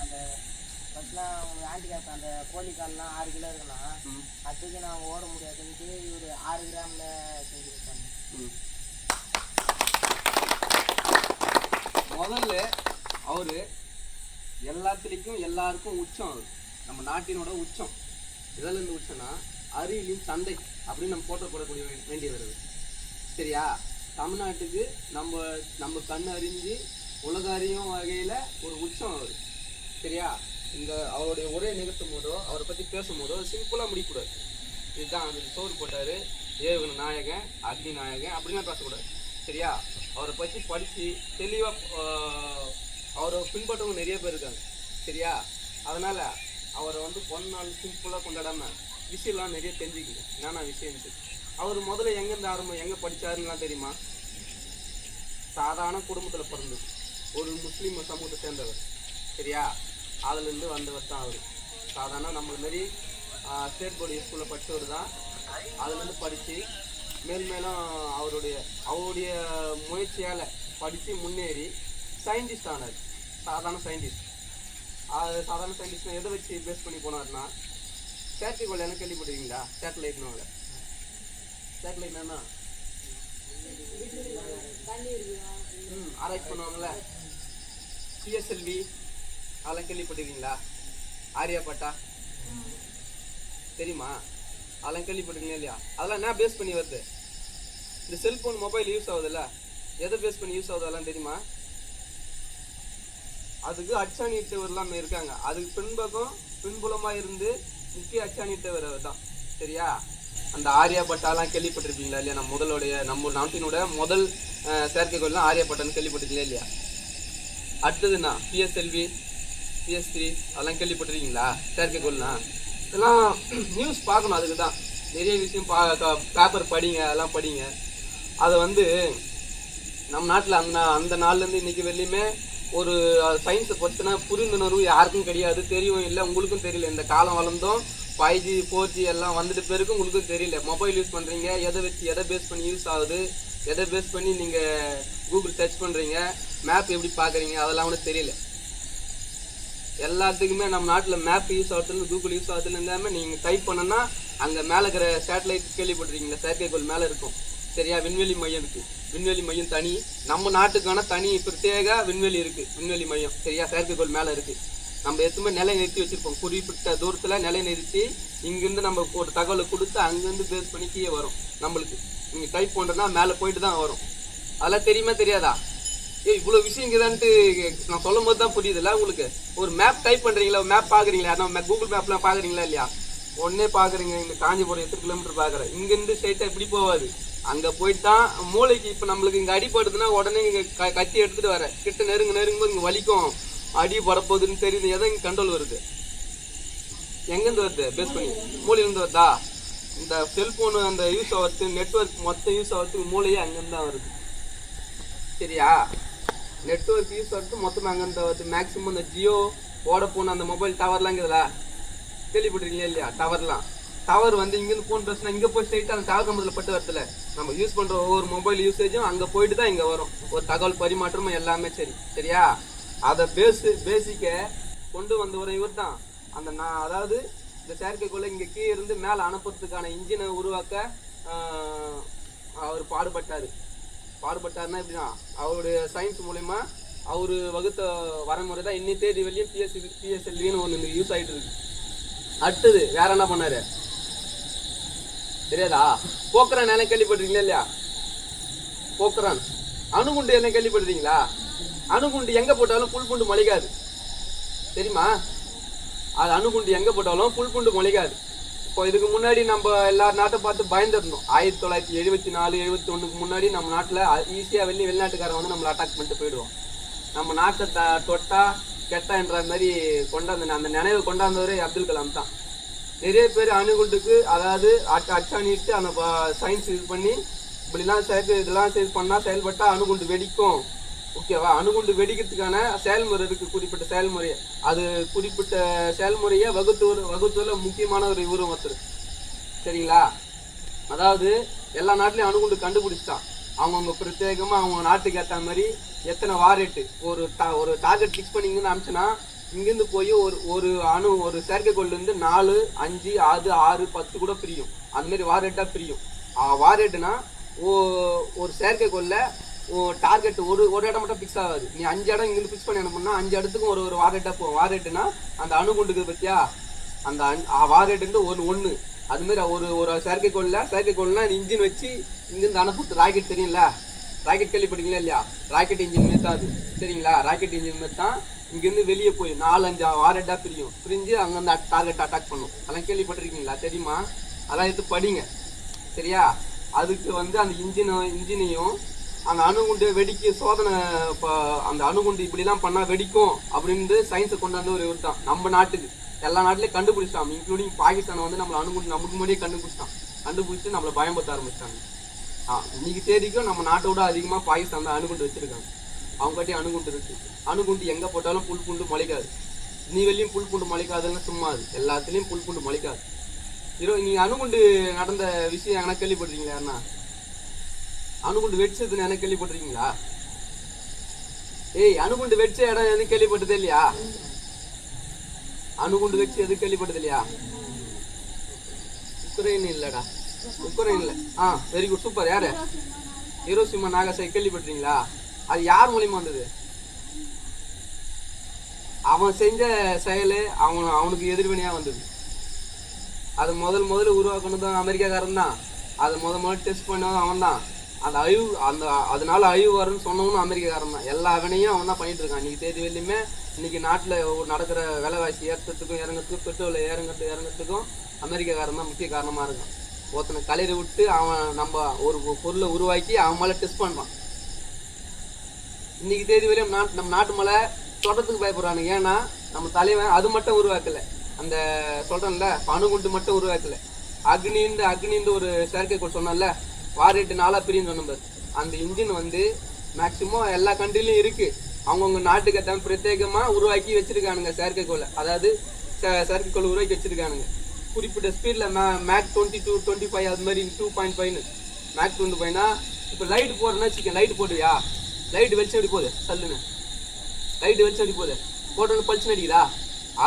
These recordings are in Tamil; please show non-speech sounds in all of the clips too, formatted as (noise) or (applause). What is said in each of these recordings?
அந்த ஃபஸ்ட்லாம் உங்களுக்கு ஹேண்டிகேப் அந்த கோழி கால்லாம் ஆறு கிலோ இருக்குன்னா ம். அதுக்கு நான் ஓட முடியாதுன்ட்டு இவர் ஆறு கிராமில் செஞ்சு கொடுத்தாங்க. ம். முதல்ல அவரு எல்லாத்துலேயும் எல்லாருக்கும் உச்சம் அவர் நம்ம நாட்டினோட உச்சம். எதில் இருந்து உச்சம்னா அரியலின் தந்தை அப்படின்னு நம்ம போட்ட போடக்கூடிய வேண்டிய வருது. சரியா? தமிழ்நாட்டுக்கு நம்ம நம்ம கண் அறிஞ்சு உலக அறியும் வகையில் ஒரு உச்சம் அவர் சரியா? இந்த அவருடைய ஒரே நிகழ்த்தும் போதோ அவரை பற்றி பேசும்போதோ சிம்பிளாக முடிக்கக்கூடாது இதுதான் அந்த சோறு போட்டார் ஏவுகணை நாயகன் அக்னி நாயகன் அப்படிலாம் பேசக்கூடாது. சரியா? அவரை பற்றி படித்து தெளிவாக அவரை பின்பற்றவங்க நிறைய பேர் இருக்காங்க. சரியா? அதனால் அவரை வந்து பொன்னாள் சிம்பிளாக கொண்டாடாம விஷயம்லாம் நிறைய தெரிஞ்சுக்கணும். என்னென்ன விஷயம்ட்டு அவர் முதல்ல எங்கேருந்து ஆரம்பம் எங்கே படிச்சாருன்னுலாம் தெரியுமா? சாதாரண குடும்பத்தில் பிறந்தது ஒரு முஸ்லீம் சமூகத்தை சேர்ந்தவர். சரியா? அதுலேருந்து வந்தவர் தான் அவர். சாதாரண நம்மள மாரி ஸ்டேட் போர்டு ஸ்கூலில் படித்தவர் தான். அதுலேருந்து படித்து மேல் மேலும் அவருடைய அவருடைய முயற்சியால் படித்து முன்னேறி சயின்டிஸ்ட் ஆனார். சாதாரண சயின்டிஸ்ட் அது சாதாரண சயின்டிஸ்ட் எதை வச்சு பேஸ் பண்ணி போனார்னா செயற்கைக்கோள் என்ன கேள்விப்பட்டிருக்கீங்களா? சேட்டலைட்னு சேட்டலைட் என்ன ம் ஆராய்ச்சி பண்ணுவாங்கல்ல. சிஎஸ்எல்வி அதெல்லாம் கேள்விப்பட்டிருக்கீங்களா? ஆரியாபட்டா தெரியுமா? அதெல்லாம் கேள்விப்பட்டிருக்கீங்களா இல்லையா? அதெல்லாம் என்ன பேஸ் பண்ணி வருது? இந்த செல்ஃபோன் மொபைல் யூஸ் ஆகுதுல்ல? எதை பேஸ் பண்ணி யூஸ் ஆகுது அதெல்லாம் தெரியுமா? அதுக்கு அச்சாணிட்டவர் எல்லாமே இருக்காங்க. அதுக்கு பின்பக்கம் பின்புலமாக இருந்து முக்கிய அச்சாணிட்டவர் தான் சரியா? அந்த ஆரியாபட்டாலாம் கேள்விப்பட்டிருக்கீங்களா இல்லையா? நம்ம முதலுடைய நம்ம நாட்டினோட முதல் அஹ், ஆரியா ஆரியாபட்டான்னு கேள்விப்பட்டிருக்கீங்களா இல்லையா? அடுத்ததுண்ணா பிஎஸ்எல்வி பிஎஸ் த்ரீ அதெல்லாம் கேள்விப்பட்டிருக்கீங்களா? செயற்கைக்கோள்னா இதெல்லாம் (clears throat) நியூஸ் பார்க்கணும் அதுக்கு தான். நிறைய விஷயம் பா பேப்பர் படிங்க அதெல்லாம் படிங்க. அதை வந்து நம்ம நாட்டில் அந்த அந்த நாள்லேருந்து இன்னைக்கு வெளியுமே ஒரு சயின்ஸை பற்றின புரிந்துணர்வு யாருக்கும் கிடையாது தெரியும் இல்லை உங்களுக்கும் தெரியல. இந்த காலம் வளர்ந்தோம் ஃபைவ் ஜி ஃபோர் ஜி எல்லாம் வந்துட்டு பிறகு உங்களுக்கும் தெரியல. மொபைல் யூஸ் பண்ணுறீங்க எதை வச்சு எதை பேஸ் பண்ணி யூஸ் ஆகுது எதை பேஸ் பண்ணி நீங்கள் கூகுள் சர்ச் பண்ணுறீங்க மேப் எப்படி பார்க்குறீங்க அதெல்லாம் கூட தெரியல. எல்லாத்துக்குமே நம்ம நாட்டில் மேப் யூஸ் ஆகுதுன்னு கூகுள் யூஸ் ஆகுதுன்னு எல்லாமே நீங்கள் டைப் பண்ணனா அங்கே மேலே இருக்கிற சேட்டலைட் கேள்விப்பட்டிருக்கீங்களா? செயற்கைக்கோள் மேலே இருக்கும். சரியா? விண்வெளி மையம் இருக்குது விண்வெளி மையம் தனி. நம்ம நாட்டுக்கான தனி பிரத்யேக விண்வெளி இருக்குது விண்வெளி மையம். சரியா? செயற்கைக்கோள் மேலே இருக்குது நம்ம எதுவுமே நிலை நிறுத்தி வச்சுருப்போம். குறிப்பிட்ட தூரத்தில் நிலை நிறுத்தி இங்கேருந்து நம்ம ஒரு தகவலை கொடுத்து அங்கேருந்து பேஸ் பண்ணி கீழே வரும் நம்மளுக்கு. நீங்கள் டைப் பண்ணுறதுனா மேலே போயிட்டு தான் வரும். அதெல்லாம் தெரியுமா தெரியாதா? ஏய் இவ்வளோ விஷயம் இங்கதான்ட்டு நான் சொல்லும் போது தான் புரியுதுல்ல உங்களுக்கு? ஒரு மேப் டைப் பண்ணுறீங்களா மேப் பார்க்குறீங்களா நம்ம கூகுள் மேப்லாம் பார்க்குறீங்களா இல்லையா? ஒன்னே பார்க்குறீங்க இந்த காஞ்சிபுரம் எத்தனை கிலோமீட்டர் பார்க்குறேன் இங்கேருந்து ஸ்ட்ரைட்டாக இப்படி போகாது அங்கே போயிட்டு தான் மூளைக்கு இப்போ நம்மளுக்கு இங்கே அடிபடுதுன்னா உடனே இங்கே க கத்தி எடுத்துகிட்டு வரேன் கிட்ட நெருங்க நெருங்கும்போது இங்கே வலிக்கும். அடி படப்போகுதுன்னு தெரியுது. எதை இங்கே கண்ட்ரோல் வருது? எங்கேருந்து வருது? பேஸ் பண்ணி. மூலையிலேருந்து வருதா? இந்த செல்ஃபோனு அந்த யூஸ் ஆகிறது நெட்வொர்க் மொத்தம் யூஸ் ஆகிறதுக்கு மூளையே அங்கேருந்து தான் வருது. சரியா? நெட்வொர்க் யூஸ் ஆகிறது மொத்தமாக அங்கேருந்து வருது மேக்ஸிமம் அந்த ஜியோ வோடஃபோன் அந்த மொபைல் டவர்லாம் இருக்குதுல கேள்விப்பட்டிருக்கீங்களா இல்லையா? டவர்லாம் டவர் வந்து இங்கேருந்து ஃபோன் பேசினா இங்கே போய் ஸ்ட்ரைட்டாக அந்த டவர் கம்பத்தில் பட்டு வரதுல. நம்ம யூஸ் பண்ணுற ஒவ்வொரு மொபைல் யூசேஜும் அங்கே போயிட்டு தான் இங்கே வரும். ஒரு தகவல் பரிமாற்றமும் எல்லாமே சரி. சரியா? அதை பேஸு பேசிக்கை கொண்டு வந்தவர் இவர் தான். அந்த நான் அதாவது இந்த செயற்கைக்குள்ளே இங்கே கீழே இருந்து மேலே அனுப்புறதுக்கான இன்ஜினை உருவாக்க அவர் பாடுபட்டார். பாடுபட்டாருன்னா எப்படின்னா அவருடைய சயின்ஸ் மூலயமா அவர் வகுத்த வரமுறை தான் இன்னி தேதி வெளியும் பிஎஸ்சி பிஎஸ்எல்வின்னு ஒன்று யூஸ் ஆகிட்டு இருக்கு. அடுத்தது வேற என்ன பண்ணாரு? தெரியாதா? போக்குரான் என்ன கேள்விப்பட்டிருக்கீங்களா இல்லையா? போக்குரான் அணுகுண்டு என்ன கேள்விப்பட்டிருக்கீங்களா? அணுகுண்டு எங்கே போட்டாலும் புல் புண்டு மொழிகாது. தெரியுமா? அது அணுகுண்டு எங்கே போட்டாலும் புல் புண்டு மொழிகாது. இப்போ இதுக்கு முன்னாடி நம்ம எல்லா நாட்டை பார்த்து பயந்துருந்தோம். ஆயிரத்தி தொள்ளாயிரத்தி எழுபத்தி நாலு எழுபத்தி ஒன்றுக்கு முன்னாடி நம்ம நாட்டில் ஈஸியாக வெளி வெளிநாட்டுக்காரன் வந்து நம்மளை அட்டாக் பண்ணிட்டு போயிடுவோம் நம்ம நாட்டை த தொட்டா கெட்டான்ற மாதிரி கொண்டாந்து அந்த நினைவு கொண்டாந்தவரே அப்துல் கலாம் தான். நிறைய பேர் அணுகுண்டுக்கு அதாவது அச்ச- அச்சாணிட்டு அந்த சயின்ஸ் இது பண்ணி இப்படிலாம் செயற்கை இதெல்லாம் செயல் பண்ணால் செயல்பட்டால் அணுகுண்டு வெடிக்கும். ஓகேவா? அணுகுண்டு வெடிக்கிறதுக்கான செயல்முறை இருக்கு குறிப்பிட்ட செயல்முறை. அது குறிப்பிட்ட செயல்முறையை வகுத்து வகுத்துல முக்கியமான ஒரு இவரும் ஒருத்தர். சரிங்களா? அதாவது எல்லா நாட்டிலையும் அணுகுண்டு கண்டுபிடிச்சிட்டான். அவங்கவுங்க பிரத்யேகமாக அவங்க நாட்டுக்கு ஏற்ற மாதிரி எத்தனை வாரேட்டு ஒரு டா ஒரு டார்கெட் ஃபிக்ஸ் பண்ணிங்கன்னு அனுப்பிச்சுன்னா இங்கேருந்து போய் ஒரு ஒரு அணு ஒரு செயற்கைக்கோள்லேருந்து நாலு அஞ்சு ஆறு ஆறு பத்து கூட பிரியும். அந்தமாரி வாரேட்டாக பிரியும். வாரேட்டுனா ஓ ஒரு செயற்கைக்கோளில் டார்கெட் ஒரு ஒரு இடம் மட்டும் ஃபிக்ஸ் ஆகாது. நீ அஞ்சு இடம் இங்கிருந்து ஃபிக்ஸ் பண்ணி அனுப்புனா அஞ்சு இடத்துக்கும் ஒரு ஒரு வாரேட்டாக போகும் வாரேட்டுனா அந்த அணுகுண்டுக்கு பத்தியா? அந்த வாரேட்டு ஒன்று ஒன்று அதுமாரி ஒரு ஒரு ஒரு செயற்கை செயற்கைக்கோள்னா இன்ஜின் வச்சு இங்கிருந்து அனுப்புறது ராக்கெட் தெரியும்ல? ராக்கெட் கேள்விப்பட்டீங்களா இல்லையா? ராக்கெட் இன்ஜின் மாதிரி தான் அது. சரிங்களா? ராக்கெட் இன்ஜின் மாதிரி தான் இங்கேருந்து வெளியே போய் நாலு அஞ்சு வாரேட்டா பிரியும். பிரிஞ்சு அங்கேருந்து டார்கெட் அட்டாக் பண்ணும். அதெல்லாம் கேள்விப்பட்டிருக்கீங்களா? தெரியுமா? அதெல்லாம் எடுத்து படிங்க. சரியா? அதுக்கு வந்து அந்த இன்ஜினை இன்ஜினையும் அந்த அணுகுண்டு வெடிக்க சோதனை இப்போ அந்த அணுகுண்டு இப்படிலாம் பண்ணால் வெடிக்கும் அப்படின்னு சயின்ஸை கொண்டாந்து ஒரு இவர் தான். நம்ம நாட்டுக்கு. எல்லா நாட்டிலையும் கண்டுபிடிச்சிட்டான். இன்க்ளூடிங் பாகிஸ்தானை வந்து நம்மளை அணுகுண்டு நமக்கு முன்னாடியே கண்டுபிடிச்சிட்டான். கண்டுபிடிச்சிட்டு நம்மளை பயன்படுத்த ஆரம்பிச்சிட்டாங்க. ஆ இன்னைக்கு தேதிக்கும் நம்ம நாட்டை விட அதிகமாக பாகிஸ்தான் தான் அணுகுண்டு வச்சுருக்காங்க. அவங்க அணுகுண்டு இருக்கு. அணுகுண்டு எங்கே போட்டாலும் புல் பூண்டு முளைக்காது. நீ வெளியும் புல் பூண்டு முளைக்காதுன்னு சும்மா அது. எல்லாத்துலேயும் புல் பூண்டு முளைக்காது. இரோ நீங்கள் அணுகுண்டு நடந்த விஷயம் எனக்கு கேள்விப்படுறீங்களா என்ன அணுகுண்டு வெடிச்சதுன்னு எனக்கு கேள்விப்பட்டிருக்கீங்களா? ஏய் அணுகுண்டு வெடிச்ச இடம் எதுவும் கேள்விப்பட்டதே இல்லையா? அணுகுண்டு வெடிச்சு எதுவும் கேள்விப்பட்டது இல்லையா? உக்ரைன் இல்லடா. உக்ரைன் இல்லை. ஆ வெரி குட் சூப்பர் யாரு? ஹீரோசிமா நாகசை கேள்விப்பட்டிருக்கீங்களா? அது யார் மூலியமா வந்தது? அவன் செஞ்ச செயலு அவன் அவனுக்கு எதிர்வினையாக வந்தது. அது முதல் முதல்ல உருவாக்குனதும் அமெரிக்காக்காரன் தான் அதை முத முதல்ல டெஸ்ட் பண்ணதும் அவன் தான் அந்த அழிவு அந்த அதனால அழிவு வரும்னு சொன்னவனும் அமெரிக்காக்காரன் தான். எல்லா வினையும் அவன் தான் பண்ணிட்டு இருக்கான். இன்னைக்கு தேதி வெளியுமே இன்னைக்கு நாட்டில் நடக்கிற விலைவாசி ஏற்றத்துக்கும் இறங்கிறதுக்கும் பெட்ரோல் இறங்கிறது இறங்கிறதுக்கும் அமெரிக்காக்காரன் தான் முக்கிய காரணமாக இருக்கான். ஒருத்தனை கலையில விட்டு அவன் நம்ம ஒரு பொருளை உருவாக்கி அவன் மேலே டெஸ்ட் பண்ணுறான் இன்னைக்கு தேதி வரையும் நாட் நம்ம நாட்டு மேலே சொல்கிறதுக்கு பயப்படுறானுங்க. ஏன்னா நம்ம தலைவன் அது மட்டும் உருவாக்கல. அந்த சொல்கிறேன்ல பணுகுண்டு மட்டும் உருவாக்கல. அக்னின்ற அக்னின்ற ஒரு செயற்கைக்கோள் வார் எட்டு நாளாக பிரியும் சொன்ன அந்த இன்ஜின் வந்து மேக்சிமம் எல்லா கண்ட்ரிலையும் இருக்கு. அவங்கவுங்க நாட்டுக்கு தான் பிரத்யேகமாக உருவாக்கி வச்சிருக்கானுங்க செயற்கைக்கோளை அதாவது செயற்கைக்கோள் உருவாக்கி வச்சிருக்கானுங்க. குறிப்பிட்ட ஸ்பீட்ல Mach twenty two twenty five அது மாதிரி டூ பாயிண்ட் ஃபைவ்னு மேக் டுவெண்ட்டி ஃபைவ்னா இப்போ லைட் போடுறேன்னா வச்சுக்க லைட் போடுவியா லைட் வெளிச்சம் அடி போகுது? சல்லுன்னு லைட் வெளிச்சம் அடி போகுது? போட்டோன்னு பளிச்சு அடிக்குதா?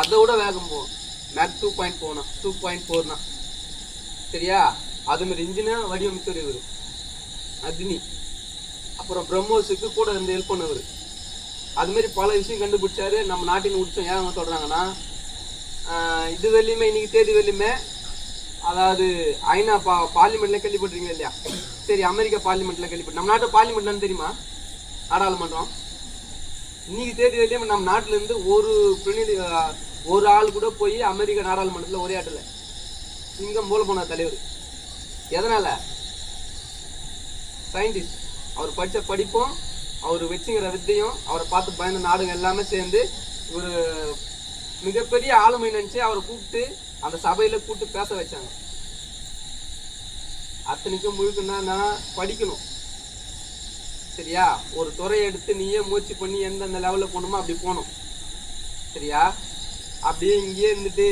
அதை விட வேகம் போகும். மேக் டூ பாயிண்ட் போகணும் டூ பாயிண்ட் ஃபோர்னா சரியா? அது மாதிரி இன்ஜினை வடிவமைத்தவர் இவர். அக்னி. அப்புறம் பிரம்மோஸுக்கு கூட இருந்து ஹெல்ப் பண்ணவர். அது மாதிரி பல விஷயம் கண்டுபிடிச்சாரு. நம்ம நாட்டின் உச்சம் ஏன் அவங்க இது வெளியுமே இன்னைக்கு தேதி வெளியுமே அதாவது ஐநா பா பார்லிமெண்ட்ல கேள்விப்பட்டிருக்கீங்க இல்லையா? சரி அமெரிக்கா பார்லிமெண்ட்ல கேள்விப்பட்டு நம்ம நாட்டு பார்லிமெண்ட்லன்னு தெரியுமா? நாடாளுமன்றம். இன்னைக்கு தேதி வரையும் நம்ம நாட்டிலேருந்து ஒரு பிரதிநிதி ஒரு ஆள் கூட போய் அமெரிக்க நாடாளுமன்றத்தில் ஒரே ஆட்டல சிங்கம் போல போன தலைவர். எதனால்? சயின்டிஸ்ட் அவர் படிச்ச படிப்பும் அவர் வச்சுங்கிற வித்தையும் அவரை பார்த்து பயந்த நாடுங்க எல்லாமே சேர்ந்து ஒரு மிகப்பெரிய ஆளுமை நினச்சி அவரை கூப்பிட்டு அந்த சபையில் கூப்பிட்டு பேச வச்சாங்க. அத்தனைக்கும் முழுக்க நான் படிக்கணும். சரியா? ஒரு துறையை எடுத்து நீயே முயற்சி பண்ணி எந்தெந்த லெவலில் போகணுமோ அப்படி போகணும். சரியா? அப்படியே இங்கேயே இருந்துட்டு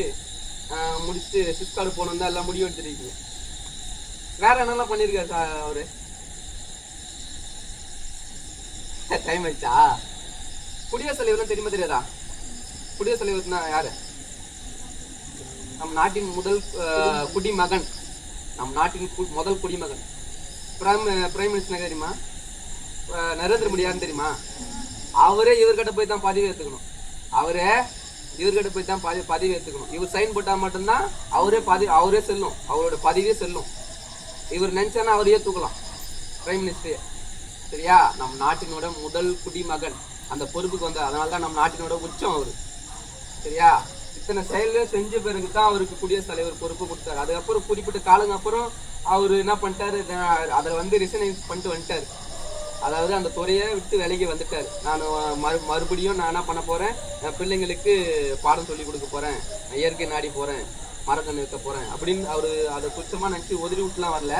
முடிச்சுட்டு சிப்காடு போகணும் தான் எல்லாம் முடிவு எடுத்துருக்கீங்க வேற என்னெல்லாம் பண்ணிருக்காரு சார் அவரு? டைம் ஆயிடுச்சா? குடியரசு தலைவர்னா தெரியுமா தெரியாதா? குடியரசு தலைவர்னா யாரு? நம் நாட்டின் முதல் குடிமகன். நம் நாட்டின் முதல் குடிமகன். பிரைம் பிரைம் மினிஸ்டர் தெரியுமா? நரேந்திர மோடி யாருன்னு தெரியுமா? அவரே இவர்கிட்ட போய் தான் பதவி ஏற்றுக்கணும் அவரே இவர்கிட்ட போய் தான் பதவி பதவி ஏற்றுக்கணும் இவர் சைன் போட்டா மட்டும்தான் அவரே பதவி அவரே செல்லும். அவரோட பதவியே செல்லும். இவர் நினச்சானா அவரையே தூக்கலாம். பிரைம் மினிஸ்டரே சரியா? நம் நாட்டினோட முதல் குடிமகன். அந்த பொறுப்புக்கு வந்தார் அதனால தான் நம்ம நாட்டினோட உச்சம் அவர். சரியா? இத்தனை செயல்கள் செஞ்ச பிறகு தான் அவருக்கு குடியரசுத் தலைவர் பொறுப்பு கொடுத்தாரு. அதுக்கப்புறம் குறிப்பிட்ட காலங்க அப்புறம் அவர் என்ன பண்ணிட்டாரு? அதில் வந்து ரிசைன் பண்ணிட்டு வந்துட்டாரு. அதாவது அந்த துறையை விட்டு விலகி வந்துட்டார். நான் மறு மறுபடியும் நான் என்ன பண்ண போகிறேன் என் பிள்ளைங்களுக்கு பாடம் சொல்லி கொடுக்க போகிறேன் நான் இயற்கை நாடி போகிறேன் மரக்கன்று வைக்க போறேன். அப்படின்னு அவரு அதை குச்சமாக நினைச்சு ஒதுரி விட்டுலாம் வரல.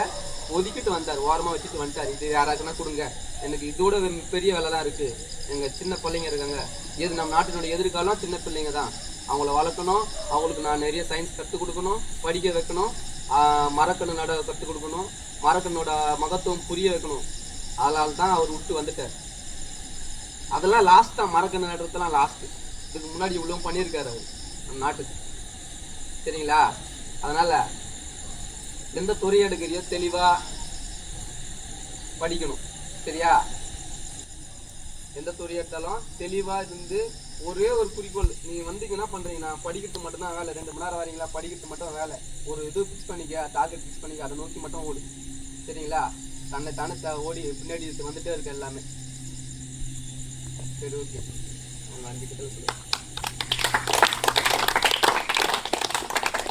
ஒதுக்கிட்டு வந்தார். ஓரமா வச்சுட்டு வந்துட்டார். இது யாராச்சுன்னா கொடுங்க. எனக்கு இதோட பெரிய வேலை தான் இருக்கு. எங்க சின்ன பிள்ளைங்க இருக்காங்க. எது நம்ம நாட்டினுடைய எதிர்காலம் சின்ன பிள்ளைங்க தான். அவங்கள வளர்க்கணும். அவங்களுக்கு நான் நிறைய சயின்ஸ் கற்றுக் கொடுக்கணும். படிக்க வைக்கணும். மரக்கன்று நட கற்றுக் கொடுக்கணும். மரக்கண்ணோட மகத்துவம் புரிய வைக்கணும். அதனால தான் அவர் விட்டு வந்துட்டார். அதெல்லாம் லாஸ்ட் தான் மரக்கன்று நடுறதுலாம் லாஸ்ட் இதுக்கு முன்னாடி இவ்வளோ பண்ணியிருக்காரு அவர். நம்ம நாட்டுக்கு. சரிங்களா அதனால் எந்த துறை எடுக்கிறியோ தெளிவாக படிக்கணும். சரியா? எந்த துறை எடுத்தாலும் தெளிவாக இருந்து ஒரே ஒரு குறிக்கோள் நீங்கள் வந்து என்ன பண்ணுறீங்கன்னா படிக்கிறது மட்டும் தான் வேலை. ரெண்டு மணி நேரம் வரீங்களா? படிக்கிறது மட்டும் வேலை. ஒரு இது ஃபிக்ஸ் பண்ணிக்க டார்கெட் ஃபிக்ஸ் பண்ணிக்க அதை நோக்கி மட்டும் ஓடு. சரிங்களா? தன்னை தானே ஓடி பின்னாடி வந்துட்டே இருக்கு எல்லாமே. சரி ஓகே உங்க அஞ்சு கிட்ட சொல்லு